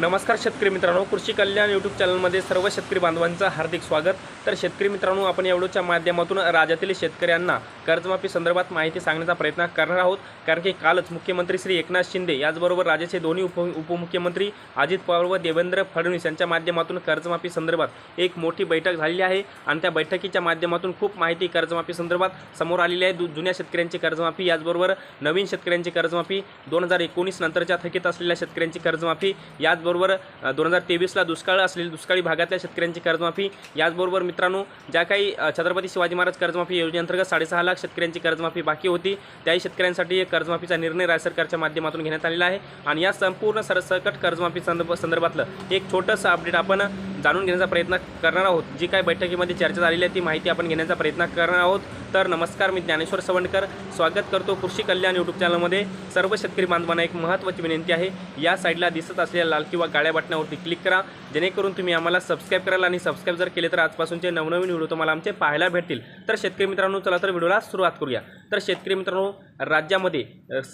नमस्कार शेतकरी मित्रांनो कृषी कल्याण यूट्यूब चॅनलमध्ये सर्व शेतकरी बांधवांचं हार्दिक स्वागत. तर शेतकरी मित्रांनो आपण एवढ्याच्या माध्यमातून राज्यातील शेतकऱ्यांना कर्जमाफी संदर्भात माहिती सांगण्याचा प्रयत्न करणार आहोत. कारण की कालच मुख्यमंत्री श्री एकनाथ शिंदे याचबरोबर राज्याचे दोन्ही उप उपमुख्यमंत्री अजित पवार व देवेंद्र फडणवीस यांच्या माध्यमातून कर्जमाफी संदर्भात एक मोठी बैठक झालेली आहे. आणि त्या बैठकीच्या माध्यमातून खूप माहिती कर्जमाफी संदर्भात समोर आलेली आहे. दु जुन्या शेतकऱ्यांची कर्जमाफी याचबरोबर नवीन शेतकऱ्यांची कर्जमाफी दोन हजार एकोणीस नंतरच्या थकीत असलेल्या शेतकऱ्यांची कर्जमाफी याचबरोबर दोन हजार तेवीसला दुष्काळ असलेली दुष्काळी भागातल्या शेतकऱ्यांची कर्जमाफी. याचबरोबर मित्रांनो ज्या काही छत्रपती शिवाजी महाराज कर्जमाफी योजनेअंतर्गत साडेसहा लाख शेतकऱ्यांची कर्जमाफी बाकी होती त्याही शेतकऱ्यांसाठी एक कर्जमाफीचा निर्णय राज्य सरकारच्या माध्यमातून घेण्यात आलेला आहे. आणि या संपूर्ण सरसकट कर्जमाफी संदर्भ संदर्भातलं एक छोटंसं अपडेट आपण जाणून घेण्याचा प्रयत्न करणार आहोत. जी काय बैठकीमध्ये चर्चा झालेली आहे ती माहिती आपण घेण्याचा प्रयत्न करणार आहोत. तर नमस्कार मी ज्ञानेश्वर सवंडकर. स्वागत करतो कृषी कल्याण यूट्यूब चॅनलमध्ये सर्व शेतकरी बांधवांना एक महत्त्वाची विनंती आहे. या साईडला दिसत असलेल्या लाल किंवा काळ्या बटनावरती क्लिक करा. जेणेकरून तुम्ही आम्हाला सबस्क्राईब कराल आणि सबस्क्राईब जर केले तर आजपासूनचे नवनवीन व्हिडिओ तुम्हाला आमचे पाहायला भेटतील. तर शेतकरी मित्रांनो चला तर व्हिडिओला सुरुवात करूया. तर शेतकरी मित्रांनो राज्यामध्ये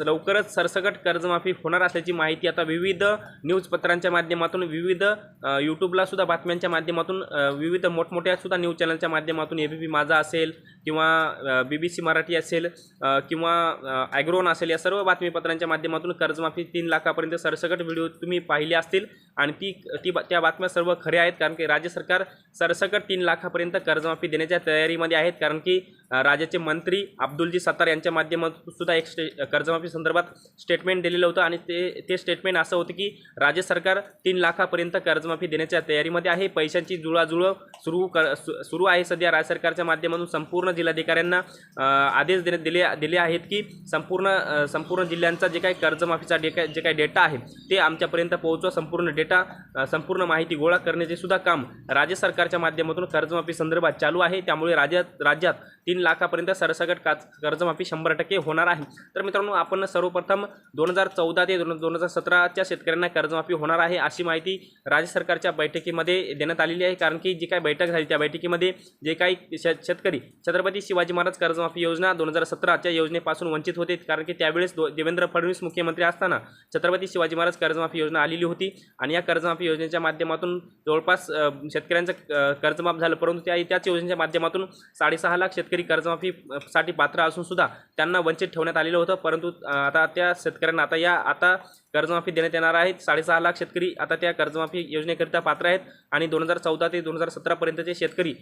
लवकरच सरसकट कर्जमाफी होणार असल्याची माहिती आता विविध न्यूजपत्रांच्या माध्यमातून विविध यूट्यूबलासुद्धा यूट्यूबला सुद्धा बातम्यांच्या माध्यमातून विविध मोठमोठ्या सुद्धा न्यूज चॅनलच्या माध्यमातून ए बी पी माझा असेल किंवा बी बी सी मराठी असेल किंवा ॲग्रोन असेल या सर्व बातमीपत्रांच्या माध्यमातून कर्जमाफी तीन लाखापर्यंत सरसकट व्हिडिओ तुम्ही पाहिले असतील आणि ती ती त्या बातम्या सर्व खऱ्या आहेत कारण की राज्य सरकार सरसकट तीन लाखापर्यंत कर्जमाफी देण्याच्या तयारीमध्ये आहेत कारण की राज्याचे मंत्री अब्दुलजी सत्तार यांच्या माध्यमातून सुद्धा एक स्टे कर्जमाफी संदर्भात स्टेटमेंट दिलेलं होतं आणि ते ते स्टेटमेंट असं होतं की राज्य सरकार तीन लाखापर्यंत कर्जमाफी देण्याच्या तयारीमध्ये आहे. पैशांची जुळाजुळ सुरू कर सु- सुरू आहे. सध्या राज्य सरकारच्या माध्यमातून संपूर्ण जिल्हाधिकाऱ्यांना आदेश देण्यात दिले दिले आहेत की संपूर्ण संपूर्ण जिल्ह्यांचा जे काही कर्जमाफीचा डे काय जे काही डेटा आहे ते आमच्यापर्यंत पोहोचवा. संपूर्ण डेटा संपूर्ण माहिती गोळा करण्याचे सुद्धा काम राज्य सरकारच्या माध्यमातून कर्जमाफी संदर्भात चालू आहे. त्यामुळे राज्यात राज्यात तीन लाखापर्यंत सरसकट का कर्जमाफी शंभर टक्के होणार आहे. तर मित्रांनो आपण सर्वप्रथम दोन हजार चौदा ते दोन दोन हजार सतराच्या शेतकऱ्यांना कर्जमाफी होणार आहे अशी माहिती राज्य सरकारच्या बैठकीमध्ये देण्यात आलेली आहे. कारण की जी काही बैठक झाली त्या बैठकीमध्ये जे काही श शेतकरी छत्रपती शिवाजी महाराज कर्जमाफी योजना दोन हजार सतराच्या योजनेपासून वंचित होते. कारण की त्यावेळेस देवेंद्र फडणवीस मुख्यमंत्री असताना छत्रपती शिवाजी महाराज कर्जमाफी योजना आलेली होती. आणि या कर्जमाफी योजनेच्या माध्यमातून जवळपास शेतकऱ्यांचं कर्जमाफ झालं. परंतु त्या त्याच योजनेच्या माध्यमातून साडेसहा लाख शेतकरी कर्जमाफीसाठी पात्र असून सुद्धा त्यांना वंचित ठेवण्यात आलेलं होतं. परंतु आता त्या शेतकऱ्यांना आता या आता कर्जमाफी देण्यात येणार आहे. साडेसहा लाख शेतकरी आता त्या कर्जमाफी योजनेकरिता पात्र आहेत आणि दोन हजार चौदा ते दोन हजार सतरापर्यंतचे शेतकरी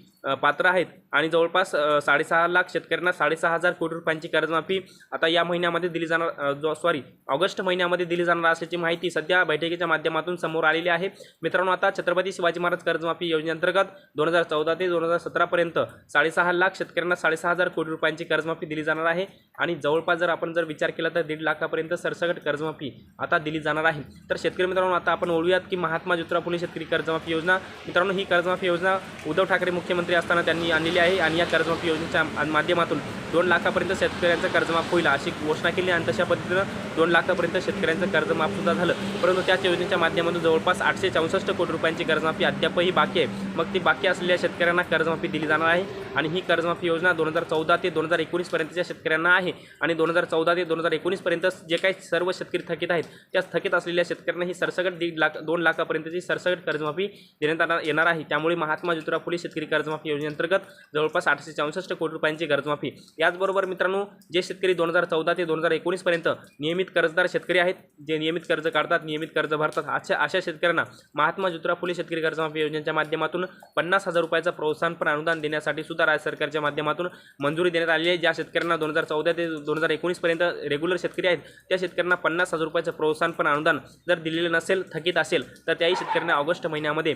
पात्र आहेत. आणि जवळपास साडेसहा लाख शेतकऱ्यांना साडेसहा हजार कोटी रुपयांची कर्जमाफी आता या महिन्यामध्ये दिली जाणार जो सॉरी ऑगस्ट महिन्यामध्ये दिली जाणार असल्याची माहिती सध्या बैठकीच्या माध्यमातून समोर आलेली आहे. मित्रांनो आता छत्रपती शिवाजी महाराज कर्जमाफी योजनेअंतर्गत दोन हजार चौदा ते दोन हजार सतरापर्यंत साडेसहा लाख शेतकऱ्यांना साडेसहा हजार कोटी रुपयांची कर्जमाफी दिली जाणार आहे. आणि जवळपास जर आपण जर विचार केला तर दीड लाखापर्यंत सरसकट कर्जमाफी आता दिली जाणार आहे. तर शेतकरी मित्रांनो आता आपण ओळूयात की महात्मा ज्योतिराव फुले शेतकरी कर्जमाफी योजना. मित्रांनो ही कर्जमाफी योजना उद्धव ठाकरे मुख्यमंत्री असताना त्यांनी आणलेली आहे आणि या कर्जमाफी योजनेच्या माध्यमातून दोन लाखापर्यंत शेतकऱ्यांचं कर्जमाफ होईल अशी घोषणा केली आणि तशा पद्धतीनं दोन लाखापर्यंत शेतकऱ्यांचं कर्जमाफसुद्धा झालं. परंतु त्याच योजनेच्या माध्यमातून जवळपास आठशे चौसष्ट कोटी रुपयांची कर्जमाफी अद्यापही बाकी आहे. मग ती बाकी असलेल्या शेतकऱ्यांना कर्जमाफी दिली जाणार आहे आणि ही कर्जमाफी योजना दोन हजार चौदा ते दोन हजार एकोणीसपर्यंतच्या शेतकऱ्यांना आहे. आणि दोन हजार चौदा ते दोन हजार एकोणीसपर्यंत जे काही सर्व शेतकरी थकीत आहेत त्या थकीत असलेल्या शेतकऱ्यांना ही सरसकट दीड लाख दोन लाखापर्यंतची सरसकट कर्जमाफी देण्यात येणार- येणार आहे. त्यामुळे महात्मा ज्योतिराव फुले शेतकरी कर्जमाफी योजनेअंतर्गत जवळपास आठशे चौसष्ट कोटी रुपयांची कर्जमाफी. याचबरोबर मित्रांनो जे शेतकरी दोन हजार चौदा ते दोन हजार एकोणीसपर्यंत नियमित कर्जदार शेतकरी आहेत जे नियमित कर्ज काढतात नियमित कर्ज भरतात अशा अशा शेतकऱ्यांना महात्मा ज्योतिराव फुले शेतकरी कर्जमाफी योजनेच्या माध्यमातून पन्नास हजार रुपयाचं प्रोत्साहनपर अनुदान देण्यासाठी सुद्धा राज्य सरकारच्या माध्यमातून मंजुरी देण्यात आली आहे. ज्या शेतकऱ्यांना दोन हजार चौदा ते दोन हजार एकोणीसपर्यंत रेग्युलर शेतकरी आहेत त्या शेतकऱ्यांना पन्नास हजार रुपयाचं प्रोत्साहनपर अनुदान जर दिलेलं नसेल थकीत असेल तर त्याही शेतकऱ्यांना ऑगस्ट महिन्यामध्ये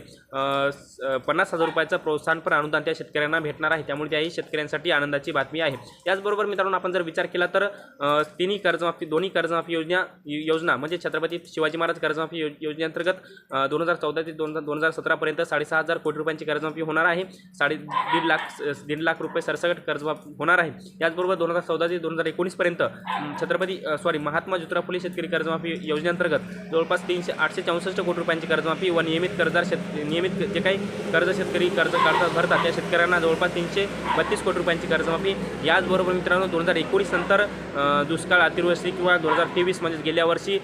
पन्नास हजार रुपयाचं प्रोत्साहनपर अनुदान त्या शेतकऱ्यांना भेटणार आहे. त्यामुळे त्याही शेतकऱ्यांसाठी आनंदाची बातमी आहे. याचबरोबर मित्रांनो आपण जर विचार केला तर तिन्ही कर्जमाफी दोन्ही कर्जमाफी योजना योजना म्हणजे छत्रपती शिवाजी महाराज कर्जमाफी यो योजनेअंतर्गत दोन हजार चौदा ते दोन दोन हजार सतरापर्यंत साडेसहा हजार कोटी रुपयांची कर्जमाफी होणार आहे. साडे दीड लाख स- दीड लाख रुपये सरसकट कर्जमाफ होणार आहे. याचबरोबर दोन हजार चौदा ते दोन हजार एकोणीसपर्यंत छत्रपती सॉरी महात्मा ज्योतिराव फुले शेतकरी कर्जमाफी योजनेअंतर्गत जवळपास तीनशे आठशे चौसष्ट कोटी रुपयांची कर्जमाफी व नियमित कर्जदार शेत नियमित जे काही कर्ज शेतकरी कर्ज कर्ज भरतात त्या शेतकऱ्यांना जवळपास तीनशे बत्तीस कोटी रुपयांची कर्जमाफी. याचबरोबर मित्रांनो दोन हजार एकोणीस नंतर दुष्काळ अतिवृष्टी किंवा दोन हजार तेवीस म्हणजे गेल्या वर्षी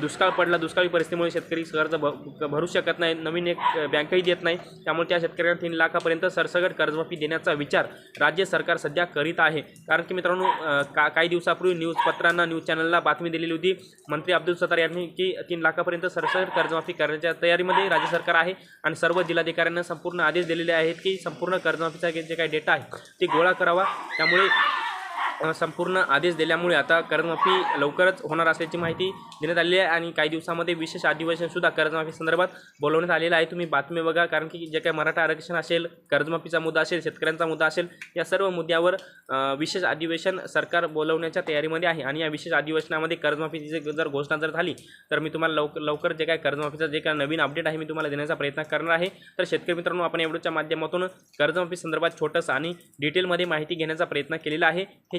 दुष्काळ पडला दुष्काळी परिस्थितीमुळे शेतकरी कर्ज भ- भरू शकत नाही नवीन एक बँकही देत नाही. त्यामुळे त्या शेतकऱ्यांना तीन लाखापर्यंत सरसगट कर्जमाफी देण्याचा विचार राज्य सरकार सध्या करीत आहे. कारण की मित्रांनो का काही दिवसापूर्वी न्यूज पत्रांना न्यूज चॅनलला बातमी दिलेली होती मंत्री अब्दुल सत्तार यांनी की तीन लाखापर्यंत सरसकट कर्जमाफी करण्याच्या तयारीमध्ये राज्य सरकार आहे आणि सर्व जिल्हाधिकाऱ्यांना संपूर्ण आदेश दिलेले आहेत की संपूर्ण कर्जमाफीचा जे काही डेटा आहे ते गोळा करावा. त्यामुळे संपूर्ण आदेश दिल्यामुळे आता कर्जमाफी लवकरच होणार असल्याची माहिती देण्यात आलेली आहे आणि काही दिवसामध्ये विशेष अधिवेशनसुद्धा कर्जमाफी संदर्भात बोलवण्यात आलेलं आहे. तुम्ही बातमी बघा कारण की जे काही मराठा आरक्षण असेल कर्जमाफीचा मुद्दा असेल शेतकऱ्यांचा मुद्दा असेल या सर्व मुद्द्यावर विशेष अधिवेशन सरकार बोलवण्याच्या तयारीमध्ये आहे. आणि या विशेष अधिवेशनामध्ये कर्जमाफीची जर घोषणा जर झाली तर मी तुम्हाला लवकर लवकर जे काय कर्जमाफीचा जे काय नवीन अपडेट आहे मी तुम्हाला देण्याचा प्रयत्न करणार आहे. तर शेतकरी मित्रांनो आपण एवढ्याच्या माध्यमातून कर्जमाफी संदर्भात छोटंसं आणि डिटेलमध्ये माहिती घेण्याचा प्रयत्न केलेला आहे. हे